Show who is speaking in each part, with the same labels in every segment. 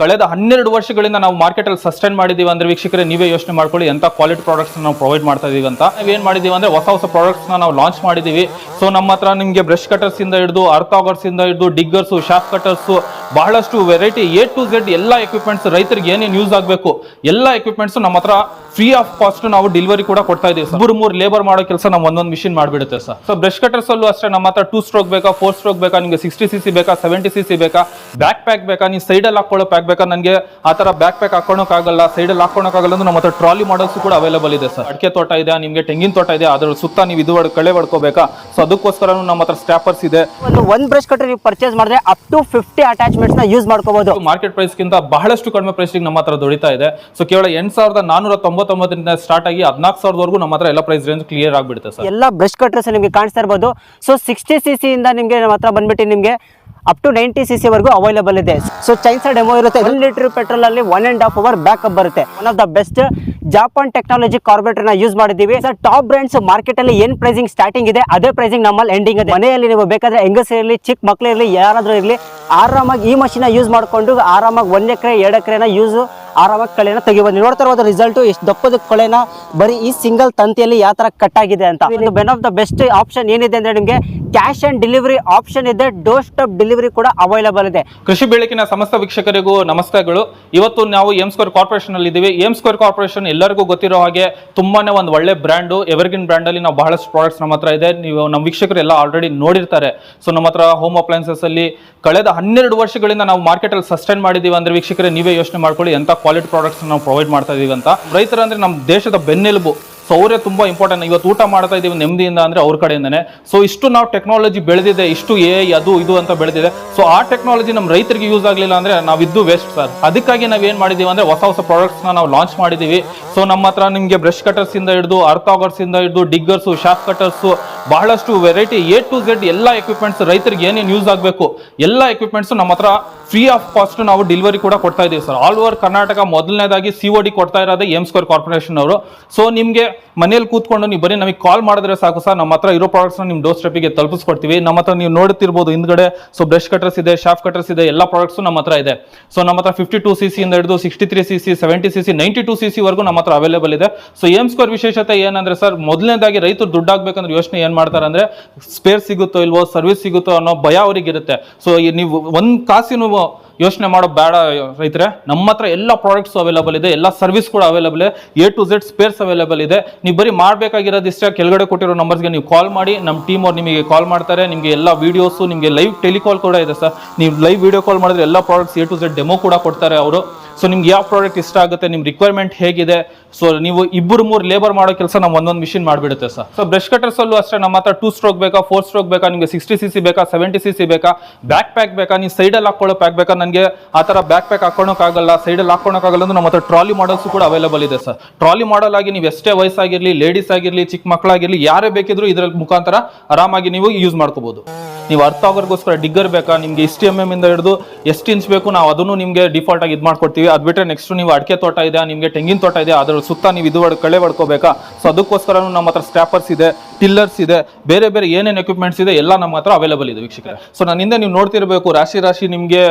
Speaker 1: ಕಳೆದ ಹನ್ನೆರಡು ವರ್ಷಗಳಿಂದ ನಾವು ಮಾರ್ಕೆಟ್ ಅಲ್ಲಿ ಸಸ್ಟೈನ್ ಮಾಡಿದೀವಿ ಅಂದ್ರೆ ವೀಕ್ಷಕರೇ, ನೀವೇ ಯೋಚನೆ ಮಾಡ್ಕೊಳ್ಳಿ ಎಂತ ಕ್ವಾಲಿಟಿ ಪ್ರಾಡಕ್ಟ್ಸ್ ನಾವು ಪ್ರೊವೈಡ್ ಮಾಡ್ತಾ ಇದೀವಿ ಅಂತ. ನಾವೇನ್ ಮಾಡಿದೀವಿ ಅಂದ್ರೆ ಹೊಸ ಹೊಸ ಪ್ರಾಡಕ್ಟ್ಸ್ ನಾವು ಲಾಂಚ್ ಮಾಡಿದೀವಿ ಸೊ ನಮ್ಮ ಹತ್ರ ನಿಮಗೆ ಬ್ರಷ್ ಕಟರ್ಸ್ ಇಂದ ಹಿಡಿದು ಇಂದ ಹಿಡಿದು ಡಿಗ್ಗರ್ಸು ಶಾಫ್ ಕಟರ್ಸ್ ಬಹಳಷ್ಟು ವೆರೈಟಿ ಎ ಟು ಝೆಡ್ ಎಲ್ಲ ಎಕ್ವಿಪ್ಮೆಂಟ್ಸ್ ರೈತರಿಗೆ ಏನೇನು ಯೂಸ್ ಆಗಬೇಕು, ಎಲ್ಲ ಎಕ್ವಿಪ್ಮೆಂಟ್ಸ್ ನಮ್ಮ ಹತ್ರ ಫ್ರೀ ಆಫ್ ಕಾಸ್ಟ್ ನಾವು ಡೆಲಿವರಿ ಕೂಡ ಕೊಡ್ತಾ ಇದೀವಿ ಸರ್ ಮೂರು ಮೂರು ಲೇಬರ್ ಮಾಡೋ ಕೆಲಸ ನಮ್ಮ ಒಂದೊಂದು ಮಿಷಿನ್ ಮಾಡಿಬಿಡುತ್ತೆ ಸರ್ ಸೊ ಬ್ರಷ್ ಕಟರ್ಸ್ ಅಲ್ಲೂ ಅಷ್ಟೇ, ನಮ್ಮ ಹತ್ರ ಟೂ ಸ್ಟ್ರೋಕ್ ಬೇಕಾ ಫೋರ್ ಸ್ಟ್ರೋಕ್ ಬೇಕಾ, ನಿಮಗೆ ಸಿಕ್ಸ್ಟಿ ಸಿ ಸಿ ಬೇಕಾ ಸೆವೆಂಟಿ ಸಿ ಸಿ ಬೇಕಾ ಬ್ಯಾಕ್ ಪ್ಯಾಕ್ ಬೇಕಾ, ನೀವು ಸೈಡಲ್ಲಿ ಹಾಕೊಳ್ಳೋ ಪ್ಯಾಕ್ ಬೇಕಾ, ನನಗೆ ಆ ಥರ ಬ್ಯಾಕ್ ಪ್ಯಾಕ್ ಹಾಕೋಣಕ್ಕಾಗಲ್ಲ ಸೈಡಲ್ಲಿ ಹಾಕೋಣಕ್ಕಾಗಲ್ಲ ಅಂದ್ರೆ ನಮ್ಮ ಹತ್ರ ಟ್ರಾಲಿ ಮಾಡಲ್ಸ್ ಕೂಡ ಅವೈಲೇಬಲ್ ಇದೆ ಸರ್ ಅಡಿಕೆ ತೋಟ ಇದೆ, ನಿಮಗೆ ತೆಂಗಿನ ತೋಟ ಇದೆ ಅದ್ರ ಸುತ್ತ ನೀವು ಇದು ಕಳೆ ಹೊಡ್ಕೋಬೇಕಾ ಸೊ ಅದಕ್ಕೋಸ್ಕರ ನಮ್ಮ ಹತ್ರ ಸ್ಟ್ಯಾಪರ್ಸ್ ಇದೆ.
Speaker 2: ಒಂದು ಬ್ರಷ್ ಕಟ್ಟರ್ ನೀವು ಪರ್ಚೇಸ್ ಮಾಡಿದ್ರೆ ಅಪ್ ಟು ಫಿಫ್ಟಿ ನ ಯೂಸ್ ಮಾಡ್ಕೋಬಹುದು
Speaker 1: ಮಾರ್ಕೆಟ್ ಪ್ರೈಸ್ ಗಿಂತ ಬಹಳಷ್ಟು ಕಡಿಮೆ ಪ್ರೈಸ್ ನಮ್ಮ ಹತ್ರ ದೊರೀತಾ ಇದೆ. ಸೊ ಕೇವಲ ಎಂಟು ಸಾವಿರದ ನಾನೂರ ತೊಂಬತ್ತೊಂಬತ್ತರಿಂದ ಸ್ಟಾರ್ಟ್ ಆಗಿ ಹದಿನಾಲ್ಕು ಸಾವಿರದವರೆಗೂ ನಮ್ಮ ಹತ್ರ ಎಲ್ಲ ಪ್ರೈಸ್ ರೇಂಜ್ ಕ್ಲಿಯರ್ ಆಗಿಬಿಡುತ್ತೆ ಸರ್.
Speaker 2: ಎಲ್ಲ ಬ್ರಷ್ ಕಟ್ರೆಸ್ ನಿಮಗೆ ಕಾಣಿಸ್ತಾ ಇರ್ಬೋದು. ಸೊ ಸಿಕ್ಸ್ಟಿ ಸಿ ಸಿ ಇಂದ ನಿಮಗೆ ನಮ್ಮ ಹತ್ರ ಬಂದ್ಬಿಟ್ಟು ನಿಮಗೆ up to ninety C C ವರೆಗೂ ಅವೈಲೇಬಲ್ ಇದೆ. ಸೊ ಚೈನ್ಸ ಡೆಮೋ ಇರುತ್ತೆ. ಒನ್ ಲೀಟರ್ ಪೆಟ್ರೋಲ್ ಅಲ್ಲಿ one and half hour backup ಬರುತ್ತೆ. One of the best Japan technology ಕಾರ್ಪೊರೇಟರ್ನ use ಮಾಡಿದೀವಿ ಸರ್ ಟಾಪ್ ಬ್ರ್ಯಾಂಡ್ಸ್ ಮಾರ್ಕೆಟ್ ಅಲ್ಲಿ ಏನ್ ಪ್ರೈಸಿಂಗ್ ಸ್ಟಾರ್ಟಿಂಗ್ ಇದೆ, ಅದೇ ಪ್ರೈಸಿಂಗ್ ನಮ್ಮಲ್ಲಿ ಎಂಡಿಂಗ್ ಇದೆ. ಮನೆಯಲ್ಲಿ ನೀವು ಬೇಕಾದ್ರೆ ಹೆಂಗಸ ಇರಲಿ, ಚಿಕ್ಕ ಮಕ್ಳು ಇರಲಿ, ಯಾರಾದ್ರೂ ಇರಲಿ, ಆರಾಮಾಗಿ ಈ ಮಷಿನ್ ಯೂಸ್ ಮಾಡಿಕೊಂಡು ಆರಾಮಾಗಿ ಒಂದ್ ಎಕರೆ, ಎರಡು ಎಕರೆನ ಯೂಸ್ ಆರಾಮಾಗಿ ಕಳೆನ ತೆಗಿಬೋದು ನೀವು ನೋಡ್ತಾ ಇರೋದು ರಿಸಲ್ಟ್ ಎಷ್ಟು ದಪ್ಪದ ಕೊಳೆನ ಬರೀ ಈ ಸಿಂಗಲ್ ತಂತಿಯಲ್ಲಿ ಯಾವ ತರ ಕಟ್ ಆಗಿದೆ ಅಂತ. One of the best option ಏನಿದೆ ಅಂದ್ರೆ ನಿಮಗೆ ಕ್ಯಾಶ್ ಆನ್ ಡೆಲಿವರಿ ಆಪ್ಷನ್ ಇದೆ ಡೋರ್ ಸ್ಟಾಪ್ ಡೆಲಿವರಿ ಕೂಡ ಅವೈಲೇಬಲ್ ಇದೆ.
Speaker 1: ಕೃಷಿ ಬೆಳಕಿನ ಸಮಸ್ತ ವೀಕ್ಷಕರಿಗೂ ನಮಸ್ಕಾರಗಳು. ಇವತ್ತು ನಾವು ಎಂ ಸ್ಕ್ವೇರ್ ಕಾರ್ಪೊರೇಷನ್ ಅಲ್ಲಿ ಇದ್ದೀವಿ ಎಂ ಸ್ಕ್ವೇರ್ ಕಾರ್ಪೊರೇಷನ್ ಎಲ್ಲರಿಗೂ ಗೊತ್ತಿರೋ ಹಾಗೆ ತುಂಬಾನೇ ಒಂದು ಒಳ್ಳೆ ಬ್ರ್ಯಾಂಡು ಎವರ್ಗಿನ್ ಬ್ರ್ಯಾಂಡ್ ಅಲ್ಲಿ ನಾವು ಬಹಳಷ್ಟು ಪ್ರಾಡಕ್ಟ್ಸ್ ನಮ್ಮ ಹತ್ರ ಇದೆ. ನೀವು ನಮ್ಮ ವೀಕ್ಷಕರು ಎಲ್ಲ ಆಲ್ರೆಡಿ ನೋಡಿರ್ತಾರೆ. ಸೊ ನಮ್ಮ ಹತ್ರ ಹೋಮ್ ಅಪ್ಲೈನ್ಸಸ್ ಅಲ್ಲಿ ಕಳೆದ ಹನ್ನೆರಡು ವರ್ಷಗಳಿಂದ ನಾವು ಮಾರ್ಕೆಟ್ ಅಲ್ಲಿ ಸಸ್ಟೈನ್ ಮಾಡಿದೀವಿ ಅಂದ್ರೆ ವೀಕ್ಷಕರೇ, ನೀವೇ ಯೋಚನೆ ಮಾಡ್ಕೊಳ್ಳಿ ಎಂತ ಕ್ವಾಲಿಟಿ ಪ್ರಾಡಕ್ಟ್ಸ್ ನಾವು ಪ್ರೊವೈಡ್ ಮಾಡ್ತಾ ಇದೀವಿ ಅಂತ. ರೈತರ ಅಂದ್ರೆ ನಮ್ಮ ದೇಶದ ಬೆನ್ನೆಲುಬು. ಸೊ ತುಂಬಾ ಇಂಪಾರ್ಟೆಂಟ್ ಇವತ್ತು ಊಟ ಮಾಡ್ತಾ ಇದೀವಿ ನೆಮ್ಮದಿಯಿಂದ ಅಂದ್ರೆ ಅವ್ರ ಕಡೆಯಿಂದನೇ. ಸೊ ಇಷ್ಟು ನಾವು ಟೆಕ್ನಾಲಜಿ ಬೆಳೆದಿದೆ, ಇಷ್ಟು ಎ ಅದು, ಇದು ಅಂತ ಬೆಳೆದಿದೆ. ಸೊ ಆ ಟೆಕ್ನಾಲಜಿ ನಮ್ಮ ರೈತರಿಗೆ ಯೂಸ್ ಆಗಲಿಲ್ಲ ಅಂದ್ರೆ ನಾವು ಇದ್ದು ವೇಸ್ಟ್ ಸರ್ ಅದಕ್ಕಾಗಿ ನಾವು ಏನ್ ಮಾಡಿದೀವಿ ಅಂದ್ರೆ ಹೊಸ ಹೊಸ ಪ್ರಾಡಕ್ಟ್ಸ್ ನಾವು ಲಾಂಚ್ ಮಾಡಿದೀವಿ. ಸೊ ನಮ್ಮ ಹತ್ರ ನಿಮಗೆ ಬ್ರಷ್ ಕಟರ್ಸ್ ಇಂದ ಹಿಡಿದು ಇಂದ ಹಿಡಿದು ಡಿಗ್ಗರ್ಸು ಶಾಫ್ ಕಟರ್ಸ್ ಬಹಳಷ್ಟು ವೆರೈಟಿ ಎ ಟು ಝೆಡ್ ಎಲ್ಲ ಎಕ್ವಿಪ್ಮೆಂಟ್ಸ್ ರೈತರಿಗೆ ಏನೇನು ಯೂಸ್ ಆಗಬೇಕು, ಎಲ್ಲ ಎಕ್ವಿಪ್ಮೆಂಟ್ಸ್ ನಮ್ಮ ಹತ್ರ ಫ್ರೀ ಆಫ್ ಕಾಸ್ಟ್ ನಾವು ಡೆಲಿವರಿ ಕೂಡ ಕೊಡ್ತಾ ಇದ್ದೀವಿ ಸರ್ ಆಲ್ ಓವರ್ ಕರ್ನಾಟಕ ಮೊದಲನೇದಾಗಿ ಸಿ ಒ ಡಿ ಕೊಡ್ತಾ ಇರೋದೇ ಎಂ ಸ್ಕ್ವೇರ್ ಕಾರ್ಪೊರೇಷನ್ ಅವರು. ಸೊ ನಿಮಗೆ ಮನೇಲಿ ಕೂತ್ಕೊಂಡು ನೀವು ಬರೀ ನಮಗೆ ಕಾಲ್ ಮಾಡಿದ್ರೆ ಸಾಕು ಸರ್ ನಮ್ಮ ಹತ್ರ ಇರೋ ಪ್ರಾಡಕ್ಟ್ಸ್ ನಿಮ್ಮ ಡೋರ್ ಸ್ಟೆಪ್ಗೆ ತಲುಪಿಸ್ಕೊಡ್ತೀವಿ. ನಮ್ಮ ಹತ್ರ ನೀವು ನೋಡ್ತಿರ್ಬೋದು ಹಿಂದ್ಗಡೆ ಸೊ ಬ್ರಷ್ ಕಟರ್ಸ್ ಇದೆ ಶಾಫ್ ಕಟರ್ಸ್ ಇದೆ, ಎಲ್ಲ ಪ್ರಾಡಕ್ಟ್ಸ್ ನಮ್ಮ ಹತ್ರ ಇದೆ. ಸೊ ನಮ್ಮ ಹತ್ರ ಫಿಫ್ಟಿ ಟು ಸಿ ಇಂದ ಹಿಡಿದು sixty three C C seventy C C ninety two C C ವರೆಗೂ ನಮ್ಮ ಹತ್ರ ಅವೈಲೇಬಲ್ ಇದೆ. ಸೊ ಏಮ್ ಸ್ಕ್ವೇರ್ ವಿಶೇಷತೆ ಏನಂದ್ರೆ ಸರ್ ಮೊದಲನೇದಾಗಿ ರೈತರು ದುಡ್ಡಾಗಬೇಕಂದ್ರೆ ಯೋಚನೆ ಏನು ಮಾಡ್ತಾರೆ ಅಂದ್ರೆ ಸ್ಪೇರ್ ಸಿಗುತ್ತೋ ಇಲ್ವೋ ಸರ್ವಿಸ್ ಸಿಗುತ್ತೋ ಅನ್ನೋ ಭಯ ಅವರಿಗಿರುತ್ತೆ. ಸೊ ನೀವು ಒಂದು ಕಾಸಿನೂ ಯೋಚನೆ ಮಾಡೋ ಬೇಡ ರೈತರೆ. ನಮ್ಮ ಹತ್ರ ಎಲ್ಲ ಪ್ರಾಡಕ್ಟ್ಸ್ ಅವೈಲೇಬಲ್ ಇದೆ, ಎಲ್ಲ ಸರ್ವಿಸ್ ಕೂಡ ಅವೈಲೇಬಲ್ ಇದೆ. A to Z spares available ಇದೆ. ನೀವು ಬರೀ ಮಾಡಬೇಕಾಗಿರೋದಿಷ್ಟ ಕೆಳಗಡೆ ಕೊಟ್ಟಿರೋ ನಂಬರ್ಸ್ಗೆ ನೀವು ಕಾಲ್ ಮಾಡಿ ನಮ್ಮ ಟೀಮ್ ಅವ್ರು ನಿಮಗೆ ಕಾಲ್ ಮಾಡ್ತಾರೆ, ನಿಮಗೆ ಎಲ್ಲ ವೀಡಿಯೋಸು ನಿಮಗೆ ಲೈವ್ ಟೆಲಿಕಾಲ್ ಕೂಡ ಇದೆ ಸರ್. ನೀವು ಲೈವ್ ವಿಡಿಯೋ ಕಾಲ್ ಮಾಡಿದ್ರೆ ಎಲ್ಲ products A to Z demo ಕೂಡ ಕೊಡ್ತಾರೆ ಅವರು. ಸೊ ನಿಮ್ಗೆ ಯಾವ ಪ್ರಾಡಕ್ಟ್ ಇಷ್ಟ ಆಗುತ್ತೆ ನಿಮ್ಮ ರಿಕ್ವೈರ್ಮೆಂಟ್ ಹೇಗಿದೆ ಸೊ ನೀವು ಇಬ್ಬರು ಮೂರು ಲೇಬರ್ ಮಾಡೋ ಕೆಲಸ ನಾವು ಒಂದೊಂದು ಮಿಷಿನ್ ಮಾಡಿಬಿಡುತ್ತೆ ಸರ್ ಸೊ ಬ್ರಷ್ ಕಟರ್ಸ್ ಅಲ್ಲೂ ಅಷ್ಟೇ, ನಮ್ಮ ಹತ್ರ ಟೂ ಸ್ಟ್ರೋಕ್ ಬೇಕಾ ಫೋರ್ ಸ್ಟ್ರೋಕ್ ಬೇಕಾ, ನಿಮಗೆ ಸಿಕ್ಸ್ಟಿ ಸಿ ಸಿ ಬೇಕಾ ಸೆವೆಂಟಿ ಸಿ ಸಿ ಬೇಕಾ ಬ್ಯಾಕ್ ಪ್ಯಾಕ್ ಬೇಕಾ, ನೀವು ಸೈಡಲ್ಲಿ ಹಾಕೊಳ್ಳೋ ಪ್ಯಾಕ್ ಬೇಕಾ, ನನಗೆ ಆ ಥರ ಬ್ಯಾಕ್ ಪ್ಯಾಕ್ ಹಾಕೋಣಕ್ಕಾಗಲ್ಲ ಸೈಡಲ್ಲಿ ಹಾಕೋಣಕ್ಕಾಗಲ್ಲ ಅಂದ್ರೆ ನಮ್ಮ ಹತ್ರ ಟ್ರಾಲಿ ಮಾಡಲ್ಸು ಕೂಡ ಅವೈಲೇಬಲ್ ಇದೆ ಸರ್ ಟ್ರಾಲಿ ಮಾಡಲ್ ಆಗಿ ನೀವು ಎಷ್ಟೇ ವಯಸ್ಸಾಗಿರಲಿ ಲೇಡೀಸ್ ಆಗಿರಲಿ, ಚಿಕ್ಕ ಮಕ್ಕಳಾಗಿರಲಿ, ಯಾರೇ ಬೇಕಿದ್ರು ಇದರ ಮುಖಾಂತರ ಆರಾಮಾಗಿ ನೀವು ಯೂಸ್ ಮಾಡ್ಕೋಬಹುದು ನೀವು ಅರ್ಥ ಆಗೋರ್ಗೋಸ್ಕರ ಡಿಗ್ಗರ್ ಬೇಕಾ, ನಿಮಗೆ ಇಷ್ಟು ಎಂ ಎಂ ಇಂದ ಹಿಡಿದು ಎಷ್ಟು ಇಂಚ್ ಬೇಕು, ನಾವು ಅದನ್ನು ನಿಮಗೆ ಡಿಫಾಲ್ಟ್ ಆಗಿ ಇದು ಮಾಡ್ಕೊಡ್ತೀವಿ. ಅದು ಬಿಟ್ಟರೆ ನೆಕ್ಸ್ಟ್ ನೀವು ಅಡಿಕೆ ತೋಟ ಇದೆ, ನಿಮಗೆ ತೆಂಗಿನ ತೋಟ ಇದೆ ಅದರ ಸುತ್ತ ನೀವು ಇದು ಕಳೆ ಹೊಡ್ಕೋಬೇಕಾ ಸೊ ಅದಕ್ಕೋಸ್ಕರ ನಮ್ಮ ಹತ್ರ ಸ್ಟ್ಯಾಪರ್ಸ್ ಇದೆ ಟಿಲ್ಲರ್ಸ್ ಇದೆ, ಬೇರೆ ಬೇರೆ ಏನೇನು ಎಕ್ವಿಪ್ಮೆಂಟ್ಸ್ ಇದೆ, ಎಲ್ಲ ನಮ್ಮ ಹತ್ರ ಅವೈಲೇಬಲ್ ಇದೆ ವೀಕ್ಷಕರೇ. ಸೊ ನಾನು ಹಿಂದೆ ನೀವು ನೋಡ್ತಿರಬೇಕು, ರಾಶಿ ರಾಶಿ ನಿಮಗೆ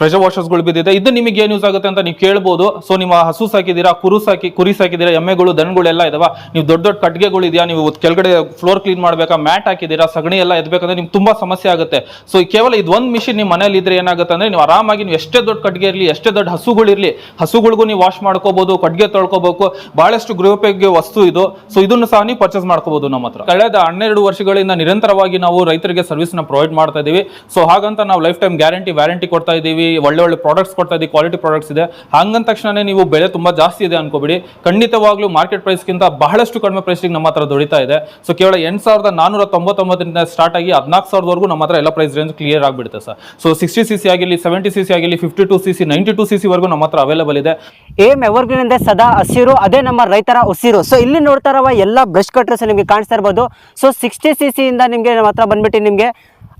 Speaker 1: ಪ್ರೆಷರ್ ವಾಷರ್ಸ್ಗಳು ಬಿದ್ದಿದೆ. ಇದು ನಿಮಗೆ ಏನು ಯೂಸ್ ಆಗುತ್ತೆ ಅಂತ ನೀವು ಕೇಳ್ಬೋದು. ಸೊ ನಿಮ್ಮ ಹಸು ಸಾಕಿದ್ದೀರಾ, ಕುರು ಸಾಕಿ, ಕುರಿ ಸಾಕಿದ್ದೀರಾ, ಎಮ್ಮೆಗಳು ದನಗಳು ಎಲ್ಲ ಇದಾವ. ನೀವು ದೊಡ್ಡ ದೊಡ್ಡ ಕಟ್ಟಿಗೆಗಳು ಇದೆಯಾ ನೀವು ಕೆಳಗಡೆ ಫ್ಲೋರ್ ಕ್ಲೀನ್ ಮಾಡಬೇಕಾ ಮ್ಯಾಟ್ ಹಾಕಿದ್ದೀರಾ, ಸಗಣಿ ಎಲ್ಲ ಎದ್ಬೇಕಂದ್ರೆ ನಿಮ್ಗೆ ತುಂಬಾ ಸಮಸ್ಯೆ ಆಗುತ್ತೆ. ಸೊ ಕೇವಲ ಇದು ಒಂದು ಮಿಷಿನ್ ನಿಮ್ಮ ಮನೇಲಿ ಇದ್ರೆ ಏನಾಗುತ್ತೆ ಅಂದ್ರೆ, ನೀವು ಆರಾಮಾಗಿ ನೀವು ಎಷ್ಟೇ ದೊಡ್ಡ ಕಟ್ಟಿಗೆ ಇರಲಿ, ಎಷ್ಟೇ ದೊಡ್ಡ ಹಸುಗಳಿರಲಿ ಹಸುಗಳಿಗೂ ನೀವು ವಾಶ್ ಮಾಡ್ಕೋಬಹುದು ಕಡ್ಗೆ ತೊಳ್ಕೋಬೇಕು ಬಹಳಷ್ಟು ಗೃಹೋಪಯೋಗಿ ವಸ್ತು ಇದು. ಸೊ ಇದನ್ನು ಸಹ ನೀವು ಪರ್ಚೇಸ್ ಮಾಡ್ಕೋಬಹುದು ನಮ್ಮ ಹತ್ರ. ಕಳೆದ ಹನ್ನೆರಡು ವರ್ಷಗಳಿಂದ ನಿರಂತರವಾಗಿ ನಾವು ರೈತರಿಗೆ ಸರ್ವಿಸ್ನ ಪ್ರೊವೈಡ್ ಮಾಡ್ತಾ ಇದೀವಿ. ಸೊ ಹಾಗಂತ ನಾವು ಲೈಫ್ ಟೈಮ್ ಗ್ಯಾರಂಟಿ ವ್ಯಾರಂಟಿ ಕೊಡ್ತಾ ಇದೀವಿ. ಒಳ್ಳೆ ಒಳ್ಳೆ ಪ್ರಾಡಕ್ಟ್ಸ್ ಕೊಡ್ತಾ ಇದೀವಿ. ಕ್ವಾಲಿಟಿ ಪ್ರಾಡಕ್ಟ್ಸ್ ಇದೆ. ಹಂಗಂದ ತಕ್ಷಣ ನೀವು ಬೆಲೆ ತುಂಬಾ ಜಾಸ್ತಿ ಇದೆ ಅನ್ಕೋಬಿಡಿ. ಖಂಡಿತವಾಗ್ಲೂ ಮಾರ್ಕೆಟ್ ಪ್ರೈಸ್ಗಿಂತ ಬಹಳಷ್ಟು ಕಡಿಮೆ ಪ್ರೈಸ್ಗೆ ನಮ್ಮ ಹತ್ರ ದೊರೀತಾ ಇದೆ. ಸೊ ಕೇವಲ ಎಂಟು ಸಾವಿರದ ನಾನೂರ ತೊಂಬತ್ತೊಂಬತ್ತರಿಂದ ಸ್ಟಾರ್ಟ್ ಆಗಿ ಹದಿನಾಲ್ಕು ಸಾವಿರದವರೆಗೂ ನಮ್ಮ ಹತ್ರ ಎಲ್ಲ ಪ್ರೈಸ್ ರೇಂಜ್ ಕ್ಲಿಯರ್ ಆಗಿಬಿಡುತ್ತೆ sir. So sixty C C ಆಗಿರಲಿ ಸೆವೆಂಟಿ ಸಿ ಸಿ ಆಗಿರಲಿ fifty two C C ninety two C C ವರೆಗೂ ನಮ್ಮ ಹತ್ರ ಅವೈಲೇಬಲ್ ಇದೆ.
Speaker 2: ಏಮ್ ಎವರ್ಗ್ರೀನ್ ಅಂದ್ರೆ ಸದಾ ಹಸಿರು, ಅದೇ ನಮ್ಮ ರೈತರ ಉಸಿರು. ಸೊ ಇಲ್ಲಿ ನೋಡ್ತಾರವ ಎಲ್ಲ ಬ್ರಷ್ ಕಟ್ರಸ್ ನಿಮಗೆ ಕಾಣಿಸ್ತಾ ಇರ್ಬೋದು. ಸೊ ಸಿಕ್ಸ್ಟಿ ಸಿ ಸಿ ಇಂದ ನಿಮಗೆ ನಮ್ಮ ಹತ್ರ ಬಂದ್ಬಿಟ್ಟು ನಿಮಗೆ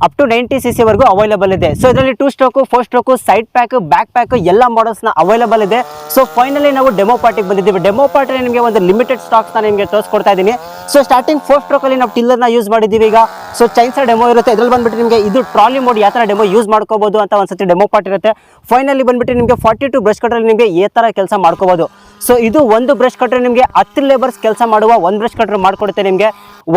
Speaker 2: up to ninety C C ವರೆಗೂ ಅವೈಲೇಬಲ್ ಇದೆ. ಸೊ ಇದರಲ್ಲಿ two stroke four stroke side pack back pack ಎಲ್ಲ ಮಾಡೆಲ್ಸ್ನ ಅವೈಲಬಲ್ ಇದೆ. ಸೊ ಫೈನಲಿ ನಾವು ಡೆಮೋ ಪಾರ್ಟಿಗೆ ಬಂದಿದ್ದೀವಿ. ಡೆಮೋ ಪಾರ್ಟಿ ನಿಮಗೆ ಒಂದು ಲಿಮಿಟೆಡ್ ಸ್ಟಾಕ್ಸ್ನ ನಿಮಗೆ ತೋರಿಸ್ಕೊಡ್ತಾ ಇದ್ದೀನಿ. ಸೊ ಸ್ಟಾರ್ಟಿಂಗ್ ಫೋರ್ ಸ್ಟ್ರೋಕಲ್ಲಿ ನಾವು ಟಿಲ್ಲರ್ನ ಯೂಸ್ ಮಾಡಿದ್ದೀವಿ ಈಗ. ಸೊ ಚೈನ್ಸ್ ಡೆಮೋ ಇರುತ್ತೆ. ಇದ್ರಲ್ಲಿ ಬಂದ್ಬಿಟ್ಟು ನಿಮಗೆ ಇದು ಟ್ರಾಲಿ ಮೋಡ್ ಯಾವ ತರ ಡೆಮೋ ಯೂಸ್ ಮಾಡ್ಕೋಬೋದು ಅಂತ ಒಂದ್ಸತಿ ಡೆಮೋ ಪಾರ್ಟ್ ಇರುತ್ತೆ. ಫೈನಲಿ ಬಂದ್ಬಿಟ್ಟು ನಿಮಗೆ ಫಾರ್ಟಿ ಟು ಬ್ರಷ್ ಕಟ್ರಲ್ಲಿ ನಿಮಗೆ ಈ ಥರ ಕೆಲಸ ಮಾಡ್ಕೋಬೋದು. ಸೊ ಇದು ಒಂದು ಬ್ರಷ್ ಕಟ್ರೆ ನಿಮಗೆ ಹತ್ತು ಲೇಬರ್ಸ್ ಕೆಲಸ ಮಾಡುವ ಒಂದು ಬ್ರಷ್ ಕಟ್ರ್ ಮಾಡಿಕೊಡುತ್ತೆ ನಿಮಗೆ.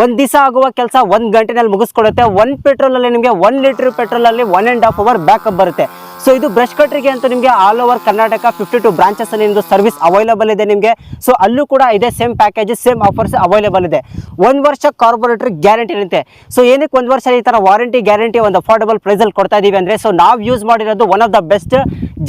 Speaker 2: ಒಂದು ದಿವಸ ಆಗುವ ಕೆಲಸ ಒಂದು ಗಂಟೆನಲ್ಲಿ ಮುಗಿಸ್ಕೊಡುತ್ತೆ. ಒನ್ ಪೆಟ್ರೋಲಲ್ಲಿ ನಿಮಗೆ one litre ಪೆಟ್ರೋಲಲ್ಲಿ one and half hour backup ಬರುತ್ತೆ. ಸೊ ಇದು ಬ್ರಷ್ ಕಟ್ರಿಗೆ ಅಂತ ನಿಮಗೆ all over Karnataka fifty two branches ಅಲ್ಲಿ ನಿಮ್ಮದು ಸರ್ವಿಸ್ ಅವೈಲೇಬಲ್ ಇದೆ ನಿಮಗೆ. ಸೊ ಅಲ್ಲೂ ಕೂಡ ಇದೆ same package same offers available ಇದೆ. ಒಂದು ವರ್ಷ ಕಾರ್ಪೊರೇಟರ್ ಗ್ಯಾರಂಟಿ ಇರುತ್ತೆ. ಸೊ ಏನಕ್ಕೆ ಒಂದು ವರ್ಷ ಈ ಥರ ವಾರಂಟಿ ಗ್ಯಾರಂಟಿ ಒಂದು ಅಫೋರ್ಡಬಲ್ ಪ್ರೈಸಲ್ಲಿ ಕೊಡ್ತಾ ಇದೀವಿ ಅಂದರೆ ಸೊ ನಾವು ಯೂಸ್ ಮಾಡಿರೋದು one of the best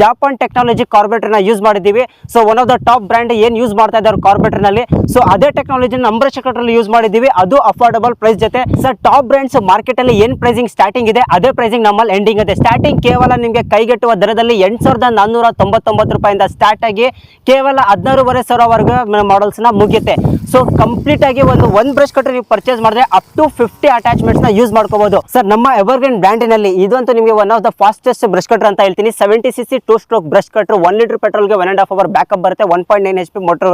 Speaker 2: Japan technology ಕಾರ್ಪೊರೇಟರ್ನ use ಮಾಡಿದ್ದೀವಿ. So one of the top brand ಏನು ಯೂಸ್ ಮಾಡ್ತಾ ಇದ್ದಾರೆ ಕಾರ್ಪೊರೇಟರ್ನಲ್ಲಿ ಸೊ ಅದೇ ಟೆಕ್ನಾಲಜಿ ನಮ್ಮ ಬ್ರಷ್ ಕಟ್ರಲ್ಲಿ ಯೂಸ್ ಮಾಡಿದ್ದೀವಿ. ಅದು ಅಫೋರ್ಡಬಲ್ ಪ್ರೈಸ್ ಜೊತೆ. ಸರ್ ಟಾಪ್ ಬ್ರ್ಯಾಂಡ್ಸ್ ಮಾರ್ಕೆಟಲ್ಲಿ ಏನು ಪ್ರೈಸಿಂಗ್ ಸ್ಟಾರ್ಟಿಂಗ್ ಇದೆ, ಅದೇ ಪ್ರೈಸಿಂಗ್ ನಮ್ಮಲ್ಲಿ ಎಂಡಿಂಗ್ ಇದೆ. ಸ್ಟಾರ್ಟಿಂಗ್ ಕೇವಲ ನಿಮಗೆ ಕೈಗೆಟ್ಟುವ ದರದಲ್ಲಿ ಎಂಟು ಸಾವಿರದ ನಾನ್ನೂರ ತೊಂಬತ್ತೊಂಬತ್ತು ರೂಪಾಯಿಂದ ಸ್ಟಾರ್ಟ್ ಆಗಿ ಕೇವಲ ಹದಿನಾರೂವರೆ ಸಾವಿರವರೆಗೂ ಮಾಡಲ್ಸ್ನ ಮುಗಿಯುತ್ತೆ. ಸೊ ಕಂಪ್ಲೀಟ್ ಆಗಿ ಒಂದು ಒಂದು ಬ್ರಷ್ ಕಟ್ರೆ ನೀವು ಪರ್ಚೇಸ್ ಮಾಡಿದ್ರೆ ಅಪ್ ಟು ಫಿಫ್ಟಿ ಅಟ್ಯಾಚ್ಮೆಂಟ್ಸ್ನ ಯೂಸ್ ಮಾಡ್ಕೋಬಹುದು ಸರ್ ನಮ್ಮ ಎವರ್ಗ್ರೀನ್ ಬ್ರ್ಯಾಂಡಿನಲ್ಲಿ ಇದಂತೂ ನಿಮಗೆ one of the fastest brush cutter ಅಂತ ಹೇಳ್ತೀನಿ. Seventy C C two stroke brush cutter one litre ಪೆಟ್ರೋಲ್ಗೆ one and half hour backup ಬರುತ್ತೆ. One point nine H P motor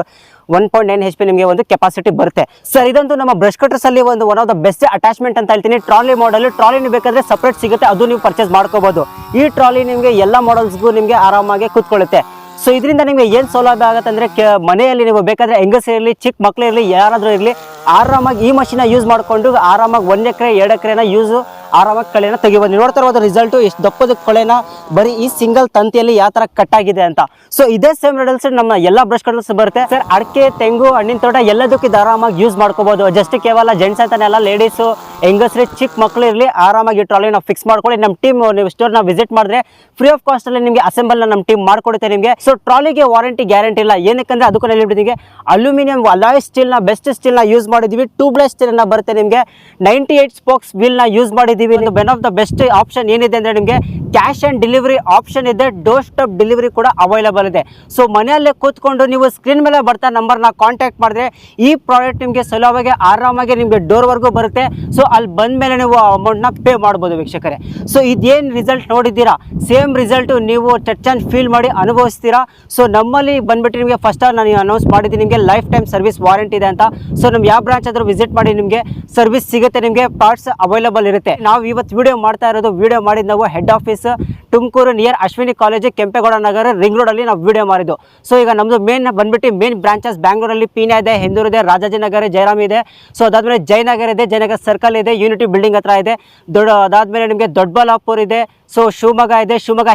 Speaker 2: one point nine H P ನಿಮಗೆ ಒಂದು capacity ಬರುತ್ತೆ. Sir ಇದಂತೂ ನಮ್ಮ brush cutters ಅಲ್ಲಿ ಒಂದು one of the best attachment ಅಂತ ಹೇಳ್ತೀನಿ. ಟ್ರಾಲಿ ಮಾಡಲ್ ಟ್ರಾಲಿ ಬೇಕಾದ್ರೆ ಸಪ್ರೇಟ್ ಸಿಗುತ್ತೆ. ಅದು ನೀವು ಪರ್ಚೇಸ್ ಮಾಡ್ಕೋಬಹುದು ಈ ಟ್ರಾಲಿ ನಿಮಗೆ ಎಲ್ಲ ಮಾಡಲ್ಸ್ಗೂ ನಿಮಗೆ ಆರಾಮಾಗಿ ಕೂತ್ಕೊಳ್ಳುತ್ತೆ. ಸೊ ಇದರಿಂದ ನಿಮಗೆ ಏನು ಸೌಲಭ್ಯ ಆಗುತ್ತೆ ಅಂದರೆ ಕೆ, ಮನೆಯಲ್ಲಿ ನೀವು ಬೇಕಾದರೆ ಇರಲಿ ಚಿಕ್ಕ ಮಕ್ಕಳು ಇರಲಿ, ಯಾರಾದರೂ ಇರಲಿ, ಆರಾಮಾಗಿ ಈ ಮಷಿನ ಯೂಸ್ ಮಾಡಿಕೊಂಡು ಆರಾಮಾಗಿ ಒಂದು ಎಕರೆ, ಎರಡು ಎಕರೆನ ಯೂಸು ಆರಾಮಾಗಿ ಕಳೆನ ತೆಗಿಬೋದು ನೋಡ್ತಾ ಇರೋದು ರಿಸಲ್ಟು ಎಷ್ಟು ದಪ್ಪದ ಕೊಳೆನ ಬರೀ ಈ ಸಿಂಗಲ್ ತಂತಿಯಲ್ಲಿ ಯಾವ ಥರ ಕಟ್ ಆಗಿದೆ ಅಂತ. ಸೊ ಇದೇ ಸೇಮ್ ರೆಡಲ್ಸ್ ನಮ್ಮ ಎಲ್ಲ ಬ್ರಷ್ ಕಡಲ್ಸ್ ಬರುತ್ತೆ. ಸರ್ ಅಡಿಕೆ, ತೆಂಗು, ಹಣ್ಣಿನ ತೋಟ ಎಲ್ಲದಕ್ಕೂ ಇದು ಆರಾಮಾಗಿ ಯೂಸ್ ಮಾಡ್ಕೋಬೋದು ಜಸ್ಟ್ ಕೇವಲ ಜೆಂಟ್ಸ್ ಅಂತಾನೆಲ್ಲ ಲೇಡೀಸು ಹೆಂಗಸ್ರಿ, ಚಿಕ್ಕ ಮಕ್ಕಳು ಇರಲಿ ಆರಾಮಾಗಿ ಟ್ರಾಲಿ ನಾವು ಫಿಕ್ಸ್ ಮಾಡ್ಕೊಳ್ಳಿ. ನಮ್ಮ ಟೀಮ್ ನೀವು ಸ್ಟೋರ್ನ ವಿಸಿಟ್ ಮಾಡಿದ್ರೆ ಫ್ರೀ ಆಫ್ ಕಾಸ್ಟಲ್ಲಿ ನಿಮಗೆ ಅಸೆಂಬಲ್ನ ನಮ್ಮ ಟೀಮ್ ಮಾಡ್ಕೊಡುತ್ತೆ ನಿಮಗೆ. ಸೊ ಟ್ರಾಲಿಗೆ ವಾರಂಟಿ ಗ್ಯಾರಂಟಿ ಇಲ್ಲ. ಏನಕ್ಕಂದ್ರೆ ಅದಕ್ಕೂ ನಿಮಗೆ. ಅಲ್ಯೂಮಿನಿಯಂ ಅಲಾಯ್ ಸ್ಟೀಲ್ನ ಬೆಸ್ಟ್ ಸ್ಟೀಲ್ನ ಯೂಸ್ ಮಾಡಿದ್ದೀವಿ. ಸ್ಟೀಲ್ ಸ್ಟೀಲ್ನ ಬರುತ್ತೆ ನಿಮಗೆ. ನೈಂಟಿ ಏಟ್ ಸ್ಪೋಕ್ಸ್ ವೀಲ್ನ ಯೂಸ್ ಮಾಡಿದ್ದೀವಿ. One of the best option ಏನಿದೆ ಅಂದರೆ ನಿಮಗೆ ಕ್ಯಾಶ್ ಆ್ಯಂಡ್ ಡೆಲಿವರಿ ಆಪ್ಷನ್ ಇದೆ. ಡೋರ್ ಸ್ಟಾಪ್ ಡೆಲಿವರಿ ಕೂಡ ಅವೈಲೇಬಲ್ ಇದೆ. ಸೊ ಮನೆಯಲ್ಲೇ ಕೂತ್ಕೊಂಡು ನೀವು ಸ್ಕ್ರೀನ್ ಮೇಲೆ ಬರ್ತಾ ನಂಬರ್ನ ಕಾಂಟ್ಯಾಕ್ಟ್ ಮಾಡಿದ್ರೆ ಈ ಪ್ರಾಡಕ್ಟ್ ನಿಮಗೆ ಸುಲಭವಾಗಿ, ಆರಾಮಾಗಿ ನಿಮಗೆ ಡೋರ್ವರೆಗೂ ಬರುತ್ತೆ. ಸೊ ಅಲ್ಲಿ ಬಂದ ಮೇಲೆ ನೀವು ಅಮೌಂಟ್ನ ಪೇ ಮಾಡ್ಬೋದು ವೀಕ್ಷಕರೇ. ಸೊ ಇದೇನು ರಿಸಲ್ಟ್ ನೋಡಿದ್ದೀರಾ? ಸೇಮ್ ರಿಸಲ್ಟು ನೀವು ಟಚ್ ಆ್ಯಂಡ್ ಫೀಲ್ ಮಾಡಿ ಅನುಭವಿಸ್ತೀರಾ? ಸೊ ನಮ್ಮಲ್ಲಿ ಬಂದ್ಬಿಟ್ಟು ನಿಮಗೆ ಫಸ್ಟ್ ನಾನು ಅನೌನ್ಸ್ ಮಾಡಿದ್ದೀನಿ ನಿಮಗೆ ಲೈಫ್ ಟೈಮ್ ಸರ್ವಿಸ್ ವಾರಂಟಿ ಇದೆ ಅಂತ. ಸೊ ನಮ್ಮ ಯಾವ ಬ್ರಾಂಚ್ ಆದರೂ ವಿಸಿಟ್ ಮಾಡಿ ನಿಮಗೆ ಸರ್ವಿಸ್ ಸಿಗುತ್ತೆ, ನಿಮಗೆ ಪಾರ್ಟ್ಸ್ ಅವೈಲೇಬಲ್ ಇರುತ್ತೆ. ನಾವು ಇವತ್ತು ವಿಡಿಯೋ ಮಾಡ್ತಾ ಇರೋದು ವಿಡಿಯೋ ಮಾಡಿದ ನಾವು head office Tumakuru near Ashwini college Kempegowda Nagar ring ರೋಡಲ್ಲಿ ನಾವು ವಿಡಿಯೋ ಮಾಡಿದ್ದು. ಸೊ ಈಗ ನಮ್ಮದು ಮೇನ್ ಬಂದ್ಬಿಟ್ಟು ಮೇನ್ ಬ್ರಾಂಚಸ್ ಬ್ಯಾಂಗ್ಳೂರಲ್ಲಿ ಪೀನಾ ಇದೆ ಹೆಂದೂರು ಇದೆ ರಾಜಾಜಿನಗರ ಜಯರಾಮ್ ಇದೆ. ಸೊ ಅದಾದಮೇಲೆ ಜಯನಗರ ಇದೆ ಜಯನಗರ ಸರ್ಕಲ್ ಇದೆ ಯೂನಿಟಿ ಬಿಲ್ಡಿಂಗ್ ಹತ್ರ ಇದೆ. ದೊಡ್ಡ, ಅದಾದಮೇಲೆ ನಿಮಗೆ ದೊಡ್ಡಬಳ್ಳಾಪುರ ಇದೆ. ಸೊ ಶಿವಮೊಗ್ಗ ಇದೆ, ಶಿವಮೊಗ್ಗ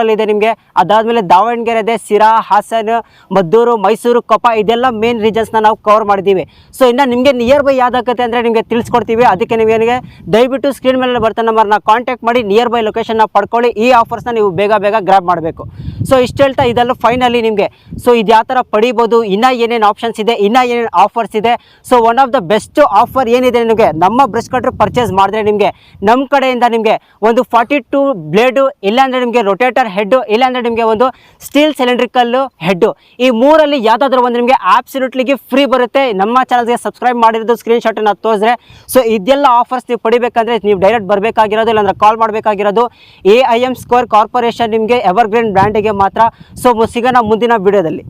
Speaker 2: ಅಲ್ಲಿ ಇದೆ ನಿಮಗೆ. ಅದಾದಮೇಲೆ ದಾವಣಗೆರೆ ಇದೆ ಸಿರಾ ಹಾಸನ, ಮದ್ದೂರು, ಮೈಸೂರು, ಕೊಪ್ಪ, ಇದೆಲ್ಲ ಮೇನ್ ರೀಜನ್ಸ್ನ ನಾವು ಕವರ್ ಮಾಡಿದ್ದೀವಿ. ಸೊ ಇನ್ನು ನಿಮಗೆ ನಿಯರ್ ಬೈ ಯಾವ್ದಾಗತ್ತೆ ಅಂದರೆ ನಿಮಗೆ ತಿಳಿಸ್ಕೊಡ್ತೀವಿ. ಅದಕ್ಕೆ ನಿಮಗೆ ದಯವಿಟ್ಟು ಸ್ಕ್ರೀನ್ ಮೇಲೆ ಬರ್ತಾ ನಂಬರ್ನ ಕಾಂಟ್ಯಾಕ್ಟ್ ಮಾಡಿ ನಿಯರ್ ಬೈ ಲೊಕೇಶನ್ನ ಪಡ್ಕೊಳ್ಳಿ. ಈ ಆಫರ್ಸ್ನ ನೀವು ಬೇಗ ಬೇಗ ಗ್ರ್ಯಾಬ್ ಮಾಡಬೇಕು. ಸೊ ಇಷ್ಟು ಹೇಳ್ತಾ ಇದೆಲ್ಲ ಫೈನಲಿ ನಿಮಗೆ. ಸೊ ಇದು ಯಾವ ಥರ ಪಡಿಬೋದು? ಇನ್ನೂ ಏನೇನು ಆಪ್ಷನ್ಸ್ ಇದೆ? ಇನ್ನೂ ಏನೇನು ಆಫರ್ಸ್ ಇದೆ? So one of the best offer ಏನಿದೆ ನಿಮಗೆ? ನಮ್ಮ ಬ್ರಷ್ ಕಟ್ರ್ ಪರ್ಚೇಸ್ ಮಾಡಿದ್ರೆ ನಿಮಗೆ ನಮ್ಮ ಕಡೆಯಿಂದ ನಿಮಗೆ ಒಂದು ಫಾರ್ಟಿ ಟು ಬ್ಲೇಡು ಇಲ್ಲಾಂದರೆ ನಿಮಗೆ ರೊಟೇಟರ್ ಹೆಡ್ಡು ಇಲ್ಲಾಂದರೆ ನಿಮಗೆ ಒಂದು ಸ್ಟೀಲ್ ಸಿಲಿಂಡ್ರಿಕಲ್ಲು ಹೆಡ್ಡು ಈ ಮೂರಲ್ಲಿ ಯಾವುದಾದ್ರೂ ಒಂದು ನಿಮಗೆ ಆಬ್ಸಲ್ಯೂಟ್ಲಿಗೆ ಫ್ರೀ ಬರುತ್ತೆ. ನಮ್ಮ ಚಾನಲ್ಗೆ ಸಬ್ಸ್ಕ್ರೈಬ್ ಮಾಡಿರೋದು ಸ್ಕ್ರೀನ್ಶಾಟನ್ನು ತೋರಿಸಿದ್ರೆ. ಸೊ ಇದೆಲ್ಲ ಆಫರ್ಸ್ ನೀವು ಪಡಿಬೇಕಂದ್ರೆ ನೀವು ಡೈರೆಕ್ಟ್ ಬರಬೇಕಾಗಿರೋದು, ಇಲ್ಲಾಂದ್ರೆ ಕಾಲ್ ಮಾಡಬೇಕಾಗಿರೋದು A I M square corporation ನಿಮಗೆ ಎವರ್ಗ್ರೀನ್ ಬ್ರ್ಯಾಂಡಿಗೆ ಮಾತ್ರ. ಸೊ ಸಿಗೋಣ ಮುಂದಿನ ವಿಡಿಯೋದಲ್ಲಿ